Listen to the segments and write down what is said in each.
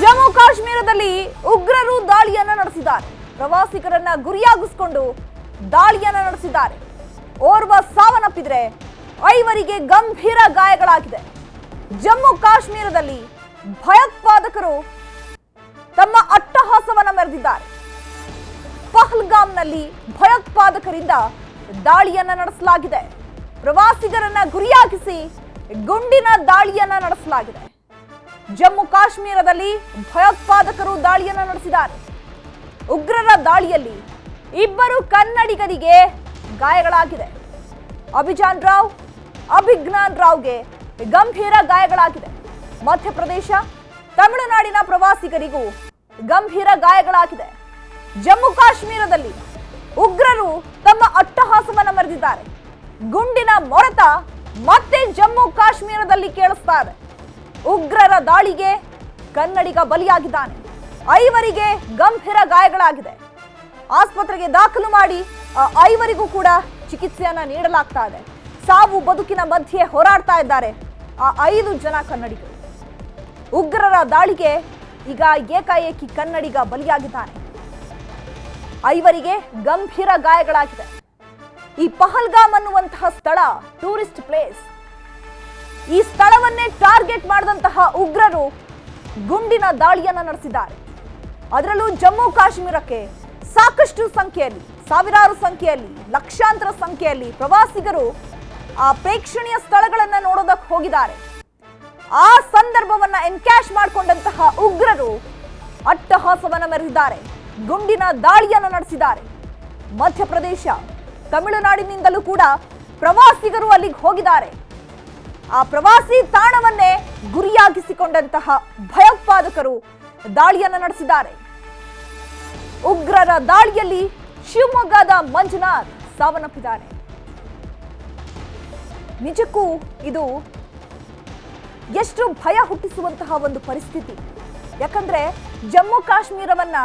ಜಮ್ಮು ಕಾಶ್ಮೀರದಲ್ಲಿ ಉಗ್ರರು ದಾಳಿಯನ್ನ ನಡೆಸಿದ್ದಾರೆ. ಪ್ರವಾಸಿಗರನ್ನ ಗುರಿಯಾಗಿಸಿಕೊಂಡು ದಾಳಿಯನ್ನ ನಡೆಸಿದ್ದಾರೆ. ಓರ್ವ ಸಾವನ್ನಪ್ಪಿದ್ರೆ ಐವರಿಗೆ ಗಂಭೀರ ಗಾಯಗಳಾಗಿದೆ. ಜಮ್ಮು ಕಾಶ್ಮೀರದಲ್ಲಿ ಭಯೋತ್ಪಾದಕರು ತಮ್ಮ ಅಟ್ಟಹಾಸವನ್ನ ಮೆರೆದಿದ್ದಾರೆ. ಪಹಲ್ಗಾಮ್ನಲ್ಲಿ ಭಯೋತ್ಪಾದಕರಿಂದ ದಾಳಿಯನ್ನ ನಡೆಸಲಾಗಿದೆ. ಪ್ರವಾಸಿಗರನ್ನ ಗುರಿಯಾಗಿಸಿ ಗುಂಡಿನ ದಾಳಿಯನ್ನ ನಡೆಸಲಾಗಿದೆ. ಜಮ್ಮು ಕಾಶ್ಮೀರದಲ್ಲಿ ಭಯೋತ್ಪಾದಕರು ದಾಳಿಯನ್ನು ನಡೆಸಿದ್ದಾರೆ. ಉಗ್ರರ ದಾಳಿಯಲ್ಲಿ ಇಬ್ಬರು ಕನ್ನಡಿಗರಿಗೆ ಗಾಯಗಳಾಗಿದೆ. ಅಭಿಜಾನ್ ರಾವ್, ಅಭಿಜ್ಞಾನ್ ರಾವ್ಗೆ ಗಂಭೀರ ಗಾಯಗಳಾಗಿದೆ. ಮಧ್ಯಪ್ರದೇಶ, ತಮಿಳುನಾಡಿನ ಪ್ರವಾಸಿಗರಿಗೂ ಗಂಭೀರ ಗಾಯಗಳಾಗಿದೆ. ಜಮ್ಮು ಕಾಶ್ಮೀರದಲ್ಲಿ ಉಗ್ರರು ತಮ್ಮ ಅಟ್ಟಹಾಸವನ್ನು ಮರೆದಿದ್ದಾರೆ ಗುಂಡಿನ ಮೊರೆತ ಮತ್ತೆ ಜಮ್ಮು ಕಾಶ್ಮೀರದಲ್ಲಿ ಕೇಳಿಸ್ತಾರೆ ಉಗ್ರರ ದಾಳಿಗೆ ಕನ್ನಡಿಗ ಬಲಿಯಾಗಿದ್ದಾನೆ. ಐವರಿಗೆ ಗಂಭೀರ ಗಾಯಗಳಾಗಿದೆ. ಆಸ್ಪತ್ರೆಗೆ ದಾಖಲು ಮಾಡಿ ಆ ಐವರಿಗೂ ಕೂಡ ಚಿಕಿತ್ಸೆಯನ್ನ ನೀಡಲಾಗ್ತಾ ಇದೆ. ಸಾವು ಬದುಕಿನ ಮಧ್ಯೆ ಹೋರಾಡ್ತಾ ಇದ್ದಾರೆ ಆ ಐದು ಜನ ಕನ್ನಡಿಗರು. ಉಗ್ರರ ದಾಳಿಗೆ ಈಗ ಏಕಾಏಕಿ ಕನ್ನಡಿಗ ಬಲಿಯಾಗಿದ್ದಾನೆ. ಐವರಿಗೆ ಗಂಭೀರ ಗಾಯಗಳಾಗಿದೆ. ಈ ಪಹಲ್ಗಾಮ್ ಅನ್ನುವಂತಹ ಸ್ಥಳ ಟೂರಿಸ್ಟ್ ಪ್ಲೇಸ್ ಈ ಸ್ಥಳವನ್ನೇ ಟಾರ್ಗೆಟ್ ಮಾಡಿದಂತಹ ಉಗ್ರರು ಗುಂಡಿನ ದಾಳಿಯನ್ನ ನಡೆಸಿದ್ದಾರೆ. ಅದರಲ್ಲೂ ಜಮ್ಮು ಕಾಶ್ಮೀರಕ್ಕೆ ಸಾಕಷ್ಟು ಸಂಖ್ಯೆಯಲ್ಲಿ, ಸಾವಿರಾರು ಸಂಖ್ಯೆಯಲ್ಲಿ, ಲಕ್ಷಾಂತರ ಸಂಖ್ಯೆಯಲ್ಲಿ ಪ್ರವಾಸಿಗರು ಆ ಪ್ರೇಕ್ಷಣೀಯ ಸ್ಥಳಗಳನ್ನ ನೋಡೋದಕ್ಕೆ ಹೋಗಿದ್ದಾರೆ. ಆ ಸಂದರ್ಭವನ್ನ ಎನ್ಕ್ಯಾಶ್ ಮಾಡಿಕೊಂಡಂತಹ ಉಗ್ರರು ಅಟ್ಟಹಾಸವನ್ನು ಮೆರೆದಿದ್ದಾರೆ, ಗುಂಡಿನ ದಾಳಿಯನ್ನು ನಡೆಸಿದ್ದಾರೆ. ಮಧ್ಯಪ್ರದೇಶ, ತಮಿಳುನಾಡಿನಿಂದಲೂ ಕೂಡ ಪ್ರವಾಸಿಗರು ಅಲ್ಲಿಗೆ ಹೋಗಿದ್ದಾರೆ. ಆ ಪ್ರವಾಸಿ ತಾಣವನ್ನೇ ಗುರಿಯಾಗಿಸಿಕೊಂಡಂತಹ ಭಯೋತ್ಪಾದಕರು ದಾಳಿಯನ್ನು ನಡೆಸಿದ್ದಾರೆ. ಉಗ್ರರ ದಾಳಿಯಲ್ಲಿ ಶಿವಮೊಗ್ಗದ ಮಂಜುನಾಥ್ ಸಾವನ್ನಪ್ಪಿದ್ದಾರೆ. ನಿಜಕ್ಕೂ ಇದು ಎಷ್ಟು ಭಯ ಹುಟ್ಟಿಸುವಂತಹ ಒಂದು ಪರಿಸ್ಥಿತಿ. ಯಾಕಂದ್ರೆ ಜಮ್ಮು ಕಾಶ್ಮೀರವನ್ನ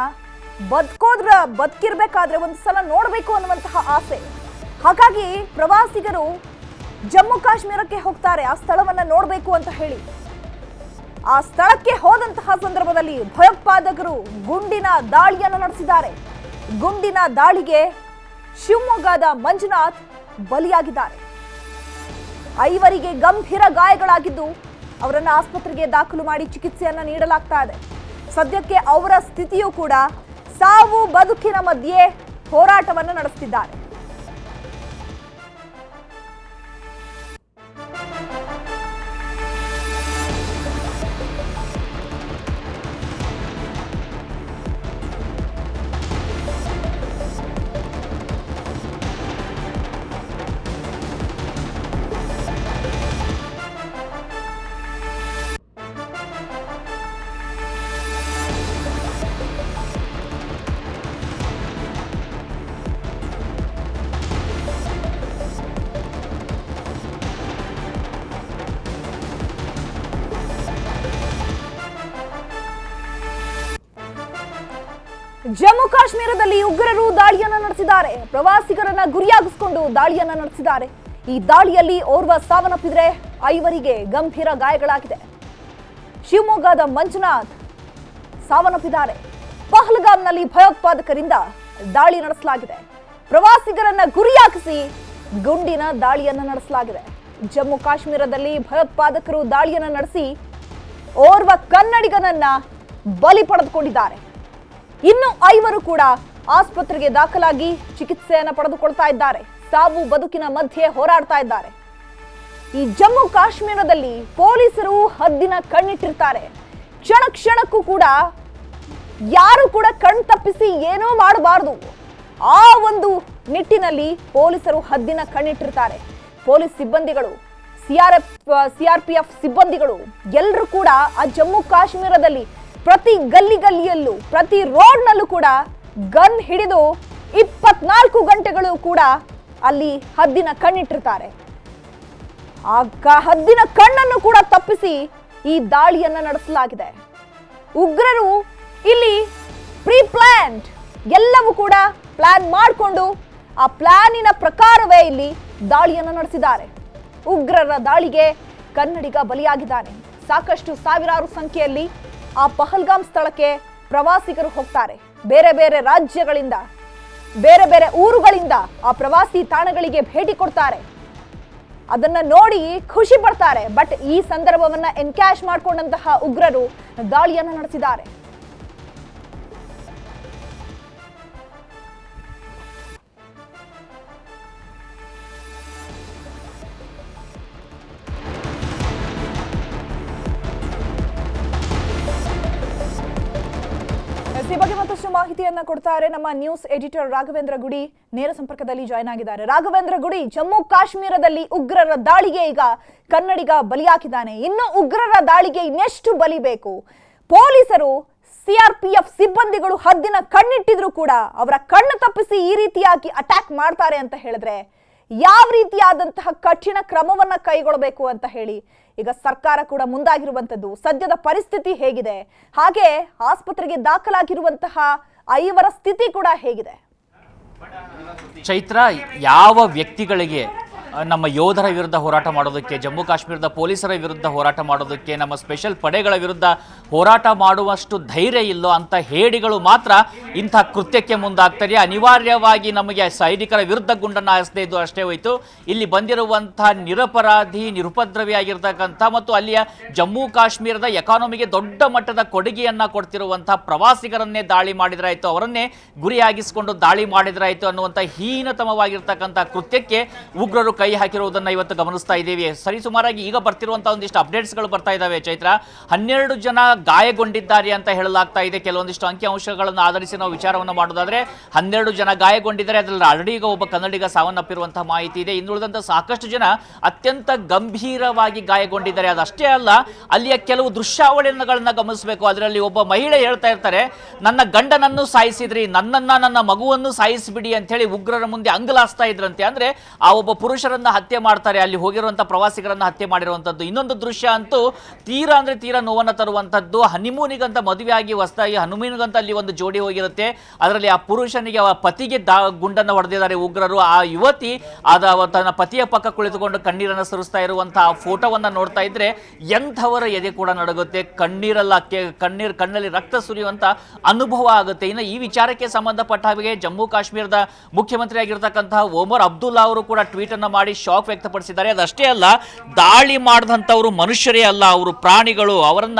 ಬದುಕೋದ್ರ ಬದುಕಿರ್ಬೇಕಾದ್ರೆ ಒಂದು ಸಲ ನೋಡಬೇಕು ಅನ್ನುವಂತಹ ಆಸೆ. ಹಾಗಾಗಿ ಪ್ರವಾಸಿಗರು ಜಮ್ಮು ಕಾಶ್ಮೀರಕ್ಕೆ ಹೋಗ್ತಾರೆ. ಆ ಸ್ಥಳವನ್ನ ನೋಡಬೇಕು ಅಂತ ಹೇಳಿ. ಆ ಸ್ಥಳಕ್ಕೆ ಹೋದಂತಹ ಸಂದರ್ಭದಲ್ಲಿ ಭಯೋತ್ಪಾದಕರು ಗುಂಡಿನ ದಾಳಿಯನ್ನು ನಡೆಸಿದ್ದಾರೆ. ಗುಂಡಿನ ದಾಳಿಗೆ ಶಿವಮೊಗ್ಗದ ಮಂಜುನಾಥ್ ಬಲಿಯಾಗಿದ್ದಾರೆ. ಐವರಿಗೆ ಗಂಭೀರ ಗಾಯಗಳಾಗಿದ್ದು ಅವರನ್ನು ಆಸ್ಪತ್ರೆಗೆ ದಾಖಲು ಮಾಡಿ ಚಿಕಿತ್ಸೆಯನ್ನ ನೀಡಲಾಗ್ತಾ ಇದೆ. ಸದ್ಯಕ್ಕೆ ಅವರ ಸ್ಥಿತಿಯೂ ಕೂಡ ಸಾವು ಬದುಕಿನ ಮಧ್ಯೆ ಹೋರಾಟವನ್ನು ನಡೆಸುತ್ತಿದ್ದಾರೆ ಜಮ್ಮು ಕಾಶ್ಮೀರದಲ್ಲಿ ಉಗ್ರರು ದಾಳಿಯನ್ನ ನಡೆಸಿದ್ದಾರೆ. ಪ್ರವಾಸಿಗರನ್ನ ಗುರಿಯಾಗಿಸಿಕೊಂಡು ದಾಳಿಯನ್ನ ನಡೆಸಿದ್ದಾರೆ. ಈ ದಾಳಿಯಲ್ಲಿ ಓರ್ವ ಸಾವನ್ನಪ್ಪಿದ್ರೆ ಐವರಿಗೆ ಗಂಭೀರ ಗಾಯಗಳಾಗಿದೆ. ಶಿವಮೊಗ್ಗದ ಮಂಜುನಾಥ್ ಸಾವನ್ನಪ್ಪಿದ್ದಾರೆ. ಪಹಲ್ಗಾಮ್ನಲ್ಲಿ ಭಯೋತ್ಪಾದಕರಿಂದ ದಾಳಿ ನಡೆಸಲಾಗಿದೆ. ಪ್ರವಾಸಿಗರನ್ನ ಗುರಿಯಾಗಿಸಿ ಗುಂಡಿನ ದಾಳಿಯನ್ನ ನಡೆಸಲಾಗಿದೆ. ಜಮ್ಮು ಕಾಶ್ಮೀರದಲ್ಲಿ ಭಯೋತ್ಪಾದಕರು ದಾಳಿಯನ್ನ ನಡೆಸಿ ಓರ್ವ ಕನ್ನಡಿಗನನ್ನ ಬಲಿ ಪಡೆದುಕೊಂಡಿದ್ದಾರೆ. ಇನ್ನು ಐವರು ಕೂಡ ಆಸ್ಪತ್ರೆಗೆ ದಾಖಲಾಗಿ ಚಿಕಿತ್ಸೆಯನ್ನು ಪಡೆದುಕೊಳ್ತಾ ಇದ್ದಾರೆ. ಸಾವು ಬದುಕಿನ ಮಧ್ಯೆ ಹೋರಾಡ್ತಾ ಇದ್ದಾರೆ. ಈ ಜಮ್ಮು ಕಾಶ್ಮೀರದಲ್ಲಿ ಪೊಲೀಸರು ಹದ್ದಿನ ಕಣ್ಣಿಟ್ಟಿರ್ತಾರೆ. ಕ್ಷಣ ಕ್ಷಣಕ್ಕೂ ಕೂಡ ಯಾರು ಕೂಡ ಕಣ್ ತಪ್ಪಿಸಿ ಏನೋ ಮಾಡಬಾರದು. ಆ ಒಂದು ನಿಟ್ಟಿನಲ್ಲಿ ಪೊಲೀಸರು ಹದ್ದಿನ ಕಣ್ಣಿಟ್ಟಿರ್ತಾರೆ. ಪೊಲೀಸ್ ಸಿಬ್ಬಂದಿಗಳು, ಸಿಆರ್ಎಫ್, ಸಿಆರ್ಪಿಎಫ್ ಸಿಬ್ಬಂದಿಗಳು ಎಲ್ಲರೂ ಕೂಡ ಆ ಜಮ್ಮು ಕಾಶ್ಮೀರದಲ್ಲಿ ಪ್ರತಿ ಗಲ್ಲಿ ಗಲ್ಲಿಯಲ್ಲೂ ಪ್ರತಿ ರೋಡ್ನಲ್ಲೂ ಕೂಡ ಗನ್ ಹಿಡಿದು ಇಪ್ಪತ್ನಾಲ್ಕು ಗಂಟೆಗಳು ಕೂಡ ಅಲ್ಲಿ ಹದ್ದಿನ ಕಣ್ಣಿಟ್ಟಿರ್ತಾರೆ. ಆ ಹದ್ದಿನ ಕಣ್ಣನ್ನು ಕೂಡ ತಪ್ಪಿಸಿ ಈ ದಾಳಿಯನ್ನು ನಡೆಸಲಾಗಿದೆ. ಉಗ್ರರು ಇಲ್ಲಿ ಪ್ರೀ ಪ್ಲಾನ್ಡ್ ಎಲ್ಲವೂ ಕೂಡ ಪ್ಲಾನ್ ಮಾಡಿಕೊಂಡು ಆ ಪ್ಲಾನಿನ ಪ್ರಕಾರವೇ ಇಲ್ಲಿ ದಾಳಿಯನ್ನು ನಡೆಸಿದ್ದಾರೆ. ಉಗ್ರರ ದಾಳಿಗೆ ಕನ್ನಡಿಗ ಬಲಿಯಾಗಿದ್ದಾನೆ. ಸಾಕಷ್ಟು ಸಾವಿರಾರು ಸಂಖ್ಯೆಯಲ್ಲಿ ಆ ಪಹಲ್ಗಾಮ್ ಸ್ಥಳಕ್ಕೆ ಪ್ರವಾಸಿಗರು ಹೋಗ್ತಾರೆ. ಬೇರೆ ಬೇರೆ ರಾಜ್ಯಗಳಿಂದ, ಬೇರೆ ಬೇರೆ ಊರುಗಳಿಂದ ಆ ಪ್ರವಾಸಿ ತಾಣಗಳಿಗೆ ಭೇಟಿ ಕೊಡ್ತಾರೆ. ಅದನ್ನ ನೋಡಿ ಖುಷಿ ಪಡ್ತಾರೆ. ಬಟ್ ಈ ಸಂದರ್ಭವನ್ನ ಎನ್ಕ್ಯಾಶ್ ಮಾಡಿಕೊಂಡಂತಹ ಉಗ್ರರು ದಾಳಿಯನ್ನು ನಡೆಸಿದ್ದಾರೆ. ಈ ಬಗ್ಗೆ ಮತ್ತಷ್ಟು ಮಾಹಿತಿಯನ್ನ ಕೊಡ್ತಾರೆ ನಮ್ಮ ನ್ಯೂಸ್ ಎಡಿಟರ್ ರಾಘವೇಂದ್ರ ಗುಡಿ. ನೇರ ಸಂಪರ್ಕದಲ್ಲಿ ಜಾಯ್ನ್ ಆಗಿದ್ದಾರೆ. ರಾಘವೇಂದ್ರ ಗುಡಿ, ಜಮ್ಮು ಕಾಶ್ಮೀರದಲ್ಲಿ ಉಗ್ರರ ದಾಳಿಗೆ ಈಗ ಕನ್ನಡಿಗ ಬಲಿಯಾಕಿದ್ದಾನೆ ಇನ್ನು ಉಗ್ರರ ದಾಳಿಗೆ ಇನ್ನೆಷ್ಟು ಬಲಿ ಬೇಕು? ಪೊಲೀಸರು, ಸಿಆರ್ಪಿಎಫ್ ಸಿಬ್ಬಂದಿಗಳು ಹದ್ದಿನ ಕಣ್ಣಿಟ್ಟಿದ್ರು ಕೂಡ ಅವರ ಕಣ್ಣು ತಪ್ಪಿಸಿ ಈ ರೀತಿಯಾಗಿ ಅಟ್ಯಾಕ್ ಮಾಡ್ತಾರೆ ಅಂತ ಹೇಳಿದ್ರೆ ಯಾವ ರೀತಿಯಾದಂತಹ ಕಠಿಣ ಕ್ರಮವನ್ನ ಕೈಗೊಳ್ಳಬೇಕು ಅಂತ ಹೇಳಿ ಈಗ ಸರ್ಕಾರ ಕೂಡ ಮುಂದಾಗಿರುವಂತದ್ದು ಸದ್ಯದ ಪರಿಸ್ಥಿತಿ ಹೇಗಿದೆ, ಹಾಗೆ ಆಸ್ಪತ್ರೆಗೆ ದಾಖಲಾಗಿರುವಂತಹ ಐವರ ಸ್ಥಿತಿ ಕೂಡ ಹೇಗಿದೆ? ಚೈತ್ರ, ಯಾವ ವ್ಯಕ್ತಿಗಳಿಗೆ ನಮ್ಮ ಯೋಧರ ವಿರುದ್ಧ ಹೋರಾಟ ಮಾಡೋದಕ್ಕೆ, ಜಮ್ಮು ಕಾಶ್ಮೀರದ ಪೊಲೀಸರ ವಿರುದ್ಧ ಹೋರಾಟ ಮಾಡೋದಕ್ಕೆ, ನಮ್ಮ ಸ್ಪೆಷಲ್ ಪಡೆಗಳ ವಿರುದ್ಧ ಹೋರಾಟ ಮಾಡುವಷ್ಟು ಧೈರ್ಯ ಇಲ್ಲೋ ಅಂತ ಹೇಡಿಗಳು ಮಾತ್ರ ಇಂಥ ಕೃತ್ಯಕ್ಕೆ ಮುಂದಾಗ್ತಾರೆ. ಅನಿವಾರ್ಯವಾಗಿ ನಮಗೆ ಸೈನಿಕರ ವಿರುದ್ಧ ಗುಂಡನ್ನು ಹಾರಿಸದೇ ಇದ್ದು ಅಷ್ಟೇ ಹೋಯಿತು. ಇಲ್ಲಿ ಬಂದಿರುವಂಥ ನಿರಪರಾಧಿ, ನಿರುಪದ್ರವಿಯಾಗಿರ್ತಕ್ಕಂಥ ಮತ್ತು ಅಲ್ಲಿಯ ಜಮ್ಮು ಕಾಶ್ಮೀರದ ಎಕಾನಮಿಗೆ ದೊಡ್ಡ ಮಟ್ಟದ ಕೊಡುಗೆಯನ್ನ ಕೊಡ್ತಿರುವಂಥ ಪ್ರವಾಸಿಗರನ್ನೇ ದಾಳಿ ಮಾಡಿದ್ರಾಯ್ತು. ಅವರನ್ನೇ ಗುರಿಯಾಗಿಸಿಕೊಂಡು ದಾಳಿ ಮಾಡಿದ್ರಾಯ್ತು ಅನ್ನುವಂಥ ಹೀನತಮವಾಗಿರ್ತಕ್ಕಂಥ ಕೃತ್ಯಕ್ಕೆ ಉಗ್ರರು ಕೈ ಹಾಕಿರುವುದನ್ನು ಇವತ್ತು ಗಮನಿಸ್ತಾ ಇದ್ದೀವಿ. ಸರಿಸುಮಾರಾಗಿ ಈಗ ಬರ್ತಿರುವಂತಹ ಒಂದಿಷ್ಟು ಅಪ್ಡೇಟ್ಸ್ಗಳು ಬರ್ತಾ ಇದ್ದಾವೆ ಚೈತ್ರ. ಹನ್ನೆರಡು ಜನ ಗಾಯಗೊಂಡಿದ್ದಾರೆ ಅಂತ ಹೇಳಲಾಗ್ತಾ ಇದೆ. ಕೆಲವೊಂದಿಷ್ಟು ಅಂಕಿಅಂಶಗಳನ್ನು ಆಧರಿಸಿ ನಾವು ವಿಚಾರವನ್ನು ಮಾಡೋದಾದ್ರೆ ಹನ್ನೆರಡು ಜನ ಗಾಯಗೊಂಡಿದ್ದಾರೆ. ಅದರಲ್ಲಿ ಆಲ್ರೆಡಿ ಈಗ ಒಬ್ಬ ಕನ್ನಡಿಗ ಸಾವನ್ನಪ್ಪಿರುವಂತಹ ಮಾಹಿತಿ ಇದೆ. ಇನ್ನುಳಿದಂಥ ಸಾಕಷ್ಟು ಜನ ಅತ್ಯಂತ ಗಂಭೀರವಾಗಿ ಗಾಯಗೊಂಡಿದ್ದಾರೆ. ಅದಷ್ಟೇ ಅಲ್ಲ, ಅಲ್ಲಿಯ ಕೆಲವು ದೃಶ್ಯಾವಳಿಗಳನ್ನ ಗಮನಿಸಬೇಕು. ಅದರಲ್ಲಿ ಒಬ್ಬ ಮಹಿಳೆ ಹೇಳ್ತಾ ಇರ್ತಾರೆ, ನನ್ನ ಗಂಡನನ್ನು ಸಾಯಿಸಿದ್ರಿ, ನನ್ನನ್ನ ನನ್ನ ಮಗುವನ್ನು ಸಾಯಿಸಿಬಿಡಿ ಅಂತ ಹೇಳಿ ಉಗ್ರರ ಮುಂದೆ ಅಂಗಲಾಸ್ತಾ ಇದ್ರಂತೆ. ಅಂದ್ರೆ, ಆ ಒಬ್ಬ ಪುರುಷರನ್ನ ಹತ್ಯೆ ಮಾಡ್ತಾರೆ, ಅಲ್ಲಿ ಹೋಗಿರುವಂತ ಪ್ರವಾಸಿಗರನ್ನ ಹತ್ಯೆ ಮಾಡಿರುವಂತದ್ದು. ಇನ್ನೊಂದು ದೃಶ್ಯ ಅಂತೂ ತೀರಾ ಅಂದ್ರೆ ತೀರಾ ನೋವನ್ನು ತರುವಂತದ್ದು. ಹನಿಮೂನಿಗಂತ ಮದುವೆ ಆಗಿ ಹೊಸದಾಗಿ ಹನುಮೀನಿಗಂತ ಅಲ್ಲಿ ಒಂದು ಜೋಡಿ ಹೋಗಿರುತ್ತೆ. ಅದರಲ್ಲಿ ಆ ಪುರುಷನಿಗೆ ಆ ಪತಿಗೆ ದಾ ಗುಂಡನ್ನ ಹೊಡೆದಿದ್ದಾರೆ ಉಗ್ರರು. ಆ ಯುವತಿ ಅದ ತನ್ನ ಪತಿಯ ಪಕ್ಕ ಕುಳಿತುಕೊಂಡು ಕಣ್ಣೀರನ್ನು ಸುರಿಸ್ತಾ ಇರುವಂತಹ ಫೋಟೋವನ್ನ ನೋಡ್ತಾ ಇದ್ರೆ ಎಂಥವರ ಎದೆ ಕೂಡ ನಡಗುತ್ತೆ. ಕಣ್ಣೀರಲ್ಲ ಕಣ್ಣೀರ್ ಕಣ್ಣಲ್ಲಿ ರಕ್ತ ಸುರಿಯುವಂತ ಅನುಭವ ಆಗುತ್ತೆ. ಇನ್ನು ಈ ವಿಚಾರಕ್ಕೆ ಸಂಬಂಧಪಟ್ಟ ಹಾಗೆ ಜಮ್ಮು ಕಾಶ್ಮೀರದ ಮುಖ್ಯಮಂತ್ರಿ ಒಮರ್ ಅಬ್ದುಲ್ಲಾ ಅವರು ಕೂಡ ಟ್ವೀಟ್ ಅನ್ನು ಮಾಡಿ ಶಾಕ್ ವ್ಯಕ್ತಪಡಿಸಿದ್ದಾರೆ. ಅದಷ್ಟೇ ಅಲ್ಲ, ದಾಳಿ ಮಾಡಿದಂಥವ್ರು ಮನುಷ್ಯರೇ ಅಲ್ಲ, ಅವರು ಪ್ರಾಣಿಗಳು. ಅವರನ್ನ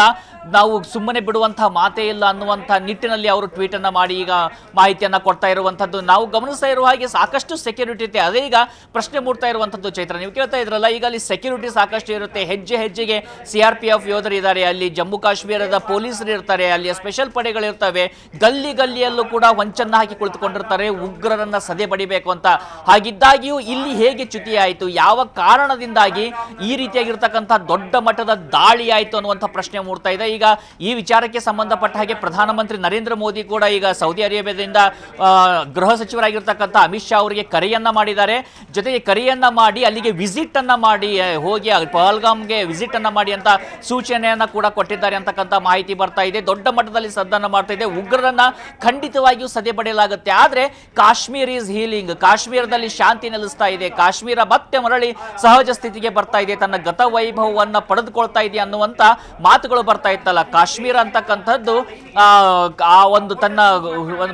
ನಾವು ಸುಮ್ಮನೆ ಬಿಡುವಂತಹ ಮಾತೇ ಇಲ್ಲ ಅನ್ನುವಂಥ ನಿಟ್ಟಿನಲ್ಲಿ ಅವರು ಟ್ವೀಟ್ ಅನ್ನ ಮಾಡಿ ಈಗ ಮಾಹಿತಿಯನ್ನ ಕೊಡ್ತಾ ಇರುವಂತದ್ದು ನಾವು ಗಮನಿಸ್ತಾ ಇರುವ ಹಾಗೆ ಸಾಕಷ್ಟು ಸೆಕ್ಯೂರಿಟಿ ಇರುತ್ತೆ. ಅದೇ ಈಗ ಪ್ರಶ್ನೆ ಮೂಡ್ತಾ ಇರುವಂತದ್ದು ಚೈತ್ರ. ನೀವು ಕೇಳ್ತಾ ಇದ್ರಲ್ಲ, ಈಗ ಅಲ್ಲಿ ಸೆಕ್ಯೂರಿಟಿ ಸಾಕಷ್ಟು ಇರುತ್ತೆ. ಹೆಜ್ಜೆ ಹೆಜ್ಜೆಗೆ ಸಿ ಆರ್ ಪಿ ಎಫ್ ಯೋಧರು ಇದ್ದಾರೆ. ಅಲ್ಲಿ ಜಮ್ಮು ಕಾಶ್ಮೀರದ ಪೊಲೀಸರು ಇರ್ತಾರೆ. ಅಲ್ಲಿಯ ಸ್ಪೆಷಲ್ ಪಡೆಗಳಿರ್ತವೆ ಗಲ್ಲಿ ಗಲ್ಲಿಯಲ್ಲೂ ಕೂಡ ವಂಚನ್ನ ಹಾಕಿ ಕುಳಿತುಕೊಂಡಿರ್ತಾರೆ. ಉಗ್ರರನ್ನ ಸದೆ ಬಡಿಬೇಕು ಅಂತ. ಹಾಗಿದ್ದಾಗಿಯೂ ಇಲ್ಲಿ ಹೇಗೆ ಚ್ಯುತಿ ಆಯಿತು ಯಾವ ಕಾರಣದಿಂದಾಗಿ ಈ ರೀತಿಯಾಗಿರ್ತಕ್ಕಂಥ ದೊಡ್ಡ ಮಟ್ಟದ ದಾಳಿ ಆಯಿತು ಅನ್ನುವಂಥ ಪ್ರಶ್ನೆ ಮೂಡ್ತಾ ಇದೆ. ಈಗ ಈ ವಿಚಾರಕ್ಕೆ ಸಂಬಂಧಪಟ್ಟ ಹಾಗೆ ಪ್ರಧಾನಮಂತ್ರಿ ನರೇಂದ್ರ ಮೋದಿ ಕೂಡ ಈಗ ಸೌದಿ ಅರೇಬಿಯಾದಿಂದ ಗೃಹ ಸಚಿವರಾಗಿರ್ತಕ್ಕಂಥ ಅಮಿತ್ ಶಾ ಅವರಿಗೆ ಕರೆಯನ್ನ ಮಾಡಿದ್ದಾರೆ. ಜೊತೆಗೆ ಕರೆಯನ್ನ ಮಾಡಿ, ಅಲ್ಲಿಗೆ ವಿಸಿಟ್ ಅನ್ನ ಮಾಡಿ ಹೋಗಿ ಪಹಲ್ಗಾಮ್ಗೆ ವಿಸಿಟ್ ಅನ್ನ ಮಾಡಿ ಅಂತ ಸೂಚನೆಯನ್ನ ಕೂಡ ಕೊಟ್ಟಿದ್ದಾರೆ ಅಂತಕ್ಕಂಥ ಮಾಹಿತಿ ಬರ್ತಾ ಇದೆ. ದೊಡ್ಡ ಮಟ್ಟದಲ್ಲಿ ಸದ್ದನ್ನ ಮಾಡ್ತಾ ಇದೆ. ಉಗ್ರರನ್ನ ಖಂಡಿತವಾಗಿಯೂ ಸದೆ ಪಡೆಯಲಾಗುತ್ತೆ ಆದ್ರೆ ಕಾಶ್ಮೀರ್ ಈಸ್ ಹೀಲಿಂಗ್. ಕಾಶ್ಮೀರದಲ್ಲಿ ಶಾಂತಿ ನೆಲೆಸ್ತಾ ಇದೆ. ಕಾಶ್ಮೀರ ಮತ್ತೆ ಮರಳಿ ಸಹಜ ಸ್ಥಿತಿಗೆ ಬರ್ತಾ ಇದೆ. ತನ್ನ ಗತ ವೈಭವವನ್ನ ಪಡೆದುಕೊಳ್ತಾ ಇದೆ ಅನ್ನುವಂತ ಮಾತುಗಳು ಬರ್ತಾ ಇತ್ತಲ್ಲ. ಕಾಶ್ಮೀರ ಅಂತಕ್ಕಂಥದ್ದು ಆ, ಒಂದು ತನ್ನ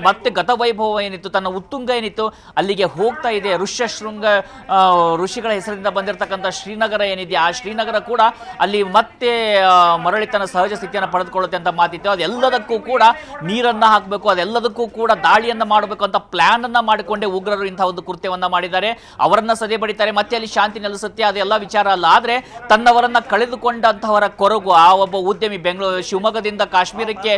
ಮತ್ತೆ ಗತ ವೈಭವ ಏನಿತ್ತು ತನ್ನ ಉತ್ತುಂಗ ಏನಿತ್ತು ಅಲ್ಲಿಗೆ ಹೋಗ್ತಾ ಇದೆ. ಋಷ್ಯ ಶೃಂಗ ಆ, ಋಷಿಗಳ ಹೆಸರಿಂದ ಬಂದಿರತಕ್ಕಂಥ ಶ್ರೀನಗರ ಏನಿದೆ ಆ ಶ್ರೀನಗರ ಕೂಡ ಅಲ್ಲಿ ಮತ್ತೆ ಮರಳಿ ತನ್ನ ಸಹಜ ಸ್ಥಿತಿಯನ್ನು ಪಡೆದುಕೊಳ್ಳುತ್ತೆ ಅಂತ ಮಾತಿತ್ತು. ಅದೆಲ್ಲದಕ್ಕೂ ಕೂಡ ನೀರನ್ನ ಹಾಕಬೇಕು ಅದೆಲ್ಲದಕ್ಕೂ ಕೂಡ ದಾಳಿಯನ್ನ ಮಾಡಬೇಕು ಅಂತ ಪ್ಲಾನ್ ಅನ್ನ ಮಾಡಿಕೊಂಡೇ ಉಗ್ರರು ಇಂತಹ ಒಂದು ಕೃತ್ಯವನ್ನ ಮಾಡಿದ್ದಾರೆ. ಅವರನ್ನ ಸದೆ ಬಡಿತಾರೆ ಮತ್ತೆ ಅಲ್ಲಿ ಶಾಂತಿ ನೆಲೆಸುತ್ತೆ ಅದೆಲ್ಲ ವಿಚಾರ ಅಲ್ಲ. ಆದ್ರೆ ತನ್ನವರನ್ನ ಕಳೆದುಕೊಂಡಂತಹವರ ಕೊರಗು, ಆ ಒಬ್ಬ ಉದ್ಯಮಿ ಬೆಂಗಳೂರು, ಶಿವಮೊಗ್ಗದಿಂದ ಕಾಶ್ಮೀರಕ್ಕೆ